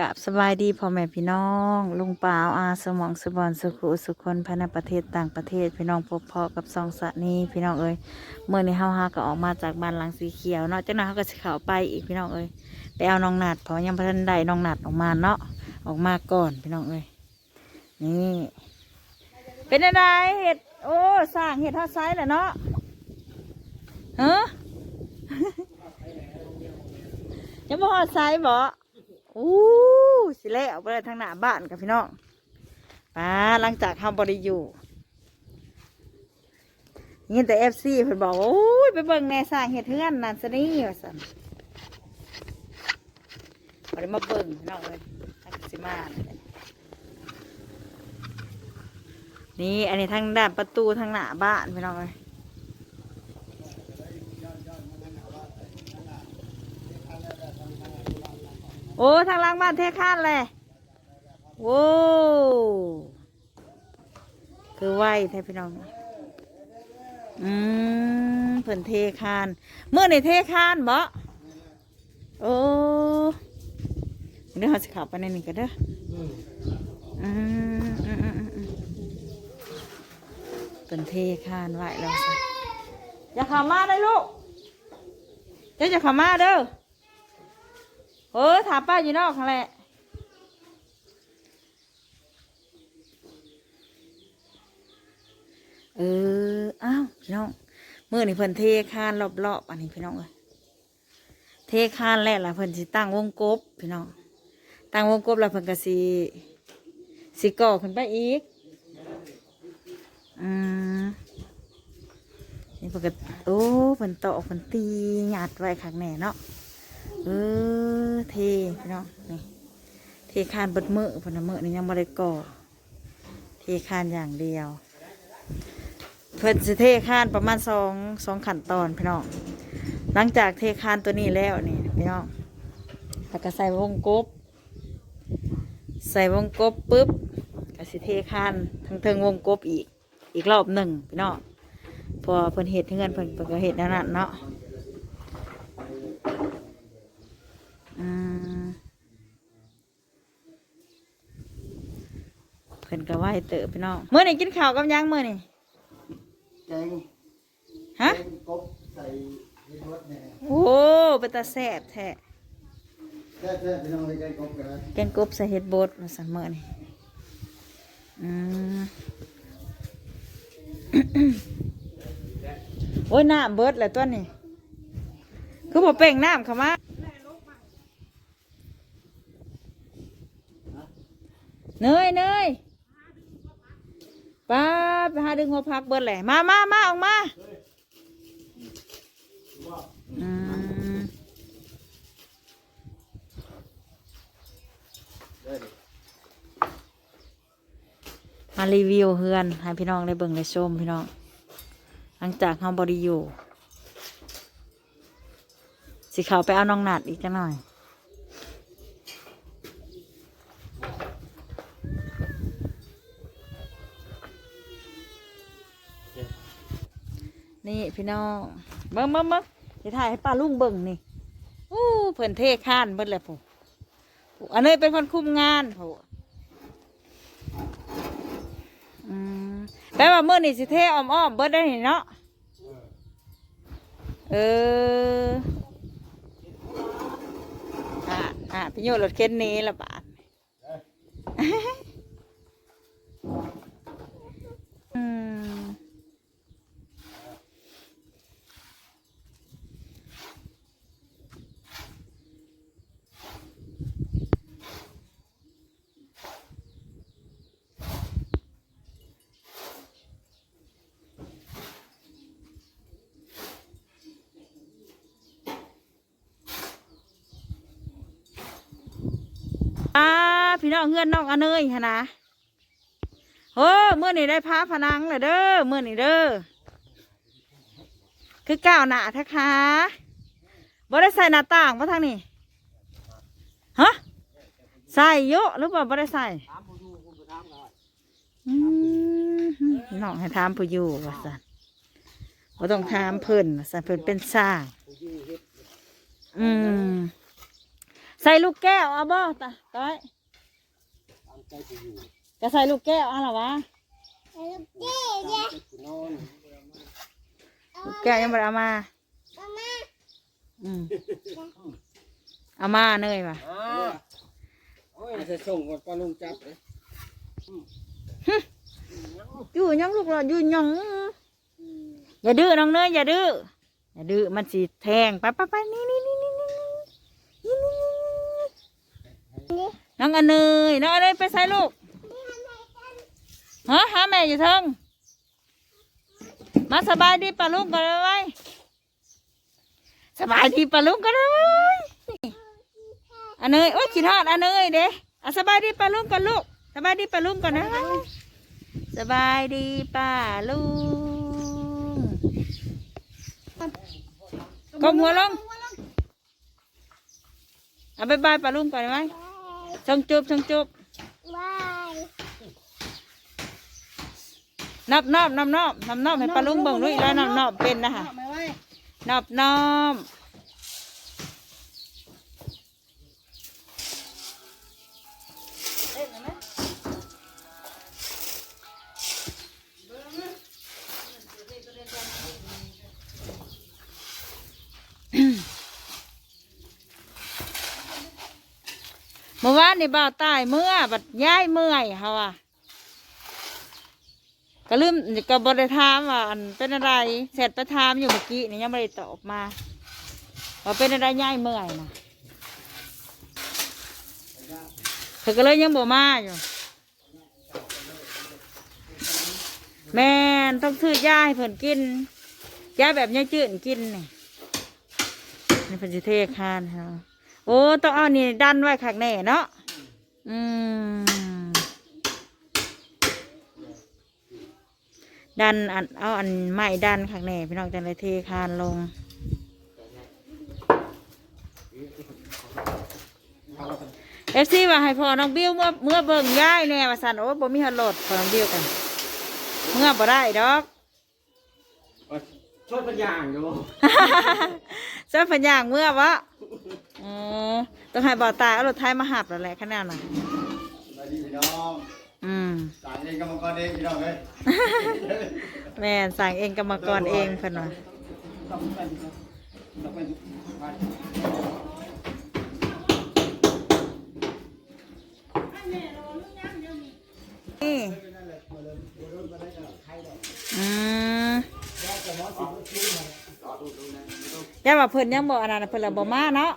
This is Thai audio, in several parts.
กับสบายดีพ่อแม่พี่น้อง ลุงป่าวอาสมองสบอนสุขุสุคนภายในประเทศต่างประเทศพี่น้องพบพอกับซองสะนี้พี่น้องเอ้ยเมื่อในี้เฮาฮาก็ออกมาจากบ้านหลังสีเขียวเนาะเจ้ากนั้นเขาก็สิเข้าไปอีกพี่น้องเอ้ยไปเอาน้องหนัดเพราะยังพันได้น้องหนัดออกมาเนาะออกมาก่อนพี่น้องเอ้ยนี่เป็นอะไรเห็ดโอ้สร้างเห็ดทอดไซส์แหละเนาะเฮ้อยังบ่ฮอดไซส์บ่ อู้สิแล้วเอาไปเลยทางหน้าบ้านกับพี่น้องป้าหลังจากทำบริอยู่ยินแต่เอฟซีเพิ่นบอกว่าโอ้ยไปเบิ่งแน่สร้างเฮ็ดเฮือนนั่นซะนี่ว่าซั่นบ่ได้มาเบิ่งพี่น้องเอ้ยทักสิมานี่อันนี้ทางด้านประตูทางหน้าบ้านพี่น้องเอ้ย โอ้ ทางล่างบ้านเทคานเลยโว้คือไหวแท้พี่น้อง อืมเพิ่นเทคาน เมื่อในเทคานบ่โอ้เดี๋ยวเราจะขับไปในนี้กันเด้ออืมอืมอืมอืมเพิ่นเทคานไหวแล้วสิอย่าขับมาได้ลูกเจ้าจะเขับมาเด้อ เออถามป้าอยู่นอกนั่นแหละเอออ้าวพี่น้องเมื่อนี่เพิ่นเทคานรอบๆอันนี้พี่น้องเอ้ยเทคานแล้วล่ะเพิ่นสิตั้งวงกบพี่น้องตั้งวงกบแล้วเพิ่นก็สิสิก่อขึ้นไปอีกอืมนี่เพิ่นก็โอ้เพิ่นตอกเพิ่นตีหยาดไว้ข้างแหน่เนาะ เออเทพี่น้องนี่เทคานบดมือพนนมือนี่ยังไม่ได้ก่อเทคานอย่างเดียว เพิ่นสิเทคานประมาณสองสองขั้นตอนพี่น้องหลังจากเทคานตัวนี้แล้วนี่พี่น้องแล้วก็ใส่วงกบ ใส่วงกบปุ๊บก็สิเทคานทั้งเทิงวงกบอีกอีกรอบหนึ่งพี่น้องพอเพิ่นเห็ดเงินเพิ่นเพิ่นก็เห็ดนั่นเนาะ อืมเพิ่นก็ไหวเตอะพี่น้องเมื่อนี่กินข้าวกับหยังเมื่อนี่แกงฮะแกงกบใส่ที่รถเนี่ยโอ้เป็นตาแซ่บแท้แค่แค่พี่น้องไปแกงกบกันนะแกงกบใส่เห็ดบดมาสั่นเมื่อนี่อืมโอ้ยน้ำเบิดแหละตัวนี้คือบ่เป่งน้ำเข้ามาเนยเนย ป้าไปหาดึงหัวพักเบิดแหละมามามาออกมาอืมมารีวิวเฮือน ให้พี่น้องได้เบิ่งได้ชมพี่น้อง หลังจากเฮาบริอยู่สิเขาไปเอาน้องหนัดอีกจังหน่อย นี่ พี่น้องเบิ้งเบิ้งเบิ้งจะถ่ายให้ป้าลุงเบิ้งนี่อู้เพิ่นเทข้านเบิ้เลยผู้ผู้อันนี้เป็นคนคุมงานผู้อืมแปลว่าเมื่อนี่สิเทอ้อมอ้อมๆเบิ้ได้นี่เนาะเอออะอะพี่โยรถเข็นหนี้ละบาทอืม อ่า พี่น้องเงื่อนน้องอเนยฮะนะโอ้เมื่อนี่ได้พาพนังเลยเด้อเมื่อนี่เด้อคือก้าวหนาทักคะบ่ได้ใส่หน้าต่างปะทางนี้ฮะใส่เยอะหรือเปล่าบ่ได้ใส่น้องให้ถามผู้อยู่ว่าสันบ่ต้องถามเพิ่นว่าสันเพิ่นเป็นสร้างอืมใส่ลูกแก้วเอาบ่ตาต้อย ใจกูอยู่จะใส่ลูกแก้วเอาหรอวะตามใจกูนอนลูกแก้วยังไม่ได้เอามา อืมเอามาเนยว่ะอ่าโอ้ยจะส่งก่อนปลาลุงจับเลยอยู่ยังลูกหลานอยู่ยังอย่าดื้อน้องเนยอย่าดื้ออย่าดื้อมันสีแทงไปไปไปนี่นี่นี่นี่นี่นี่นี่นี่ น้องอเนยน้องอเนยไปใส่ลูกฮะหาแม่อยู่เทิงมาสบายดีปะลุงกันเลยไว้สบายดีปะลุงกันเลยไว้อันเนยโอ้ยขีดทอดอันเนยเด้อะสบายดีปะลุงกันลูกสบายดีปะลุงก่อนนะสบายดีป้าลุงก้มหัวลงเอาบายบายป้าลุงก่อนไหม ชงจุบชงจุบนับนอบนับนอบนับนอบให้ป้าลุงเบิ่งด้วยแล้วนับนอบเป็นนะคะนอบนอบ เมื่อวานนี่บ่าวตายเมื่อบัดย้ายเมื่อยเขาว่าก็ลืมก็บริถามว่าอันเป็นอะไรเสร็จไปถามอยู่เมื่อกี้นี่ยังไม่ได้ตอบมาว่าเป็นอะไรย้ายเมื่อยนะเธอก็เลยยังบ่มาอยู่แม่นต้องซื้อยาให้เพิ่นกินยาแบบยาจืดกินนี่นี่เพิ่นสิเทคานเฮาโอ้ต้องเอานี่ดันไว้ข้างแน่เนาะอืมดันอันเอาอันไม้ดันข้างแน่พี่น้องจังเลยเทคานลงเอฟซีว่าให้พอน้องบิวเมื่อเมื่อเบิ่งย้ายแน่ว่าสันโอ้บ่มีหัดโหลดพอน้องบิวกันเมื่อบ่ได้ดอกช่วยปัญญาอยู่เจ้าพันย่างเมื่อวะ อ๋อต้องให้บ่าวตายเอารถไทยมาหับแล้วแหละขนาดน่ะสวัสดีพี่น้องอืมสายเองกรรมกรเองพี่น้องเลยแม่นสั่งเองกรรมกรเองเพิ่นว่าต้องเป็นต้องเป็นนี่อืมย่าว่าเพิ่นยังบ่อันนั้นน่ะเพิ่นละบ่มาเนาะ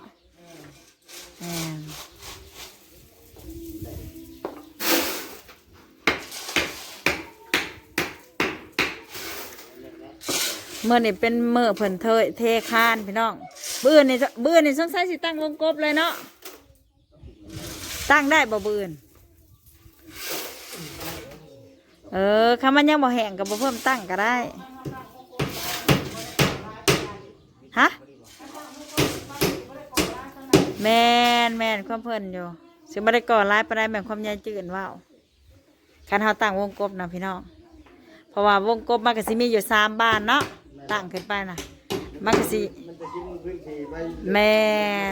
เมื่อนี่เป็นเมื่อเพิ่นเทยเทคานพี่น้องเบื่อนี่เบื่อนี่สงสัยสิตั้งวงกบเลยเนาะตั้งได้บ่เบื่อนเออคำมันยังบ่แห้งกับบ่เพิ่มตั้งก็ได้ฮะแมนแมนความเพิ่นอยู่สิบ่ได้ก่อร้ายปานใดแม่นความยายจืดว้าวคันเฮาตั้งวงกบนะพี่น้องเพราะว่าวงกบมันก็สิมีอยู่สามบ้านเนาะ ตั้งขึ้นไปนะมันก็สิมันจะกินพื้นที่ไปแม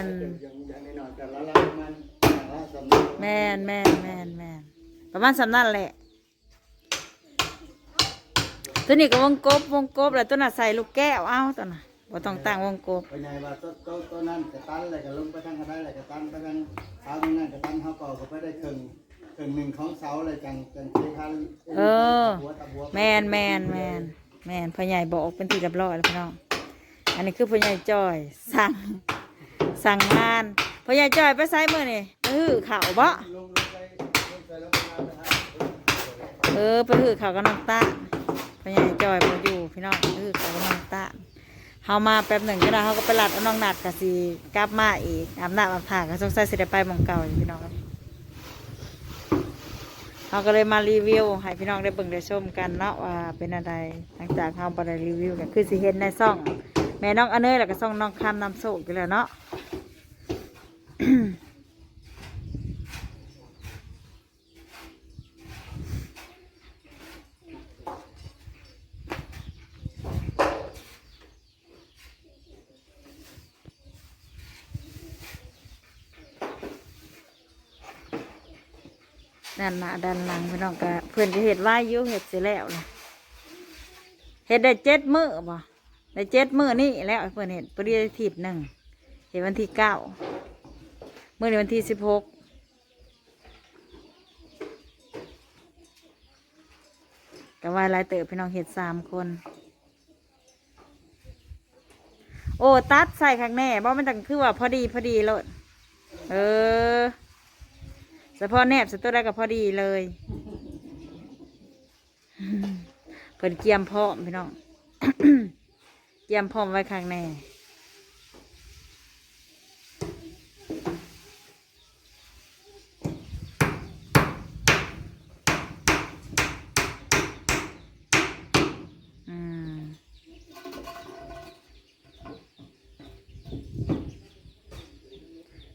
นอย่างอย่างในหน่อยแต่ละละมันแต่ละสำนักแมนแมนแมนแมนประมาณสำนั่นแหละ ตัวนี้ก็วงกบวงกบแล้วตัวน่ะใส่ลูกแก้วเอาตัวน่ะบ่ต้องตั้งวงกบไปไงว่าต้นต้นต้นนั้นกระตันอะไรก็ลงไปทางกระไดอะไรกระตันไปทางเท้าตรงนั้นกระตันเขาก่อก็ไปได้ครึ่งครึ่งหนึ่งของเสาเลยจังจังเชคันเออหัวตะบัวแมนแมนแมน แมนพ่อใหญ่บอกเป็นที่เรียบร้อยแล้วพี่น้อง อันนี้คือพ่อใหญ่จอย สั่ง สั่งงานพ่อใหญ่จอยไปไซมือนี่ไปหื้อข่าวบ่เออไปหื้อข่าวกับน้องตาพ่อใหญ่จอยมาอยู่พี่น้องไปหื้อข่าวกับน้องตาเฮามาแป๊บหนึ่งก็ได้เขาก็ไปหลัดเอาน้องหนัดกับสีกลับมาอีกอาบน้ำอาบท่าก็สงสัยสิได้ไปหมองเก่าอยู่พี่น้อง เราก็เลยมารีวิวให้พี่น้องได้เบิ่งได้ชมกันเนาะว่าเป็นอะไรหลังจากเราไปได้รีวิวกันคือสิเห็นในซ่อง แม่น้องอเนยแล้วก็ซ่องน้องคำนำโศกอยู่แล้วเนาะ นั่นหนาด้านหลังพี่น้องก็เพื่อนจะเห็ดว้อยุ่เห็ดเสร็จแล้วนะเห็ดได้เจ็ดมือบ่ได้เจ็ดมือนี่แล้วเพื่อนเห็ดปริยทิพหนึ่งเห็ดวันที่เก้ามื้อในวันที่สิบหกก็ว่าหลายเติบพี่น้องเห็ดสามคน โอ้ ตัดใส่ข้างแน่บ่มันจังคือว่าพอดีพอดีเลยเออ เฉพาะแนบสตัวได้ก็พอดีเลยเพิ่นเกียมพร้อพี่น้องเกียมพร้อไว้ข้างแน่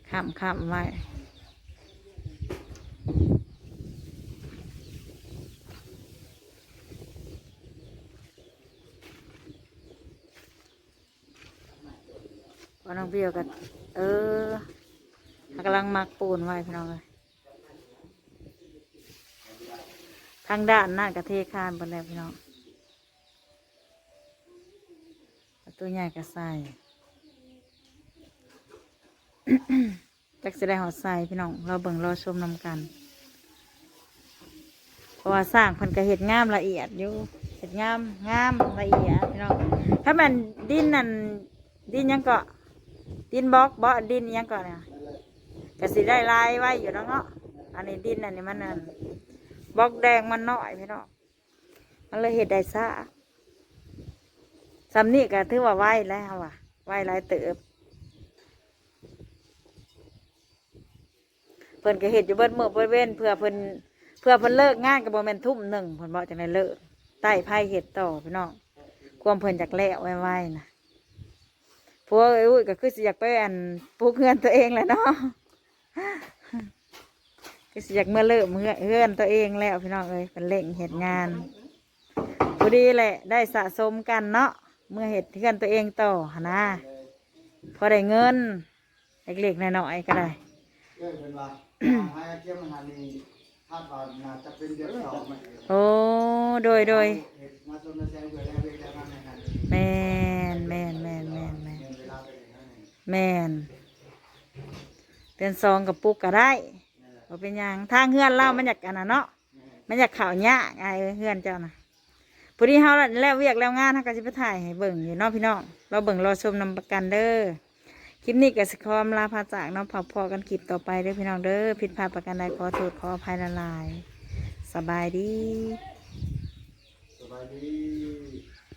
ข้ามข้ามไว้ พอน้องเบี้ยวกันเออเขากำลังมักปูนไว้พี่น้องเลยทางด้านหน้ากระเทคานบนแล้วพี่น้องประตูใหญ่กระใส่จักจะได้หอดใส่พี่น้อง เราเบิ่งรอชมนำกัน เพราะว่าสร้างพิ่นก็เห็ดงามละเอียดอยู่เห็ดงามงามละเอียดพี่น้อง ถ้ามันดินนั่นดินยังเกาะ ดินบล็อกบ่ดินยังเกาะเนี่ยกสิได้ลายไว้อยู่แล้วเนาะอันนี้ดินอันนี้มันนั่นบล็อกแดงมันน้อยพี่น้องมันเลยเห็ดได้ซ่าสำนี่ก็ถือว่าไหวแล้วว่ะไหวหลายเติบเพิ่นก็เฮ็ดอยู่เบิดมือเบิดเว้นเพื่อเพิ่นเพื่อเพิ่นเลิกงานก็บ่แมนทุ่มหนึ่งเพิ่นบอกจังได๋เลิกใต้ไผเฮ็ดต่อพี่น้องความเพิ่นจักแล้วไว้ๆนะ พวกเอ้ยอุ้ยก็คือสิอยากไปอันปลูกเฮือนตัวเองแหละเนาะก็สิอยากเมื่อเลิกเมื่อเฮือนตัวเองแล้วพี่น้องเอ้ยเป็นเล่งเฮ็ดงานพอดีแหละได้สะสมกันเนาะเมื่อเฮ็ดเฮือนตัวเองต่อหั่นนะพอได้เงินเล็กๆน้อยๆก็ได้เรื่องเป็นว่าให้เกี่ยมหันนี่คาดว่าน่าจะเป็นเดือนสองไหมโอ้โดยโดยเห็ดมาต้นมาแซงเพื่อแล้วเวลาในหันแมนแมนแมนแมนแมน แมนเดือนสองกับปุกก็ได้บ่เป็นหยังทางเฮือนเล่ามันอยากอันน่ะเนาะมันอยากข่าวยากไงเฮือนเจ้านะพอดีเฮาแล้วเวียกแล้วงานเฮาก็สิไปถ่ายให้เบิ่งอยู่เนาะพี่น้องเราเบิ่งรอชมนำประกันเด้อคลิปนี้ก็สิขอมลาพาจากเนาะพอพอกันคลิปต่อไปเด้อพี่น้องเด้อผิดพลาดประกันใดขอโทษขออภัยละลาย สบายดี สบายดี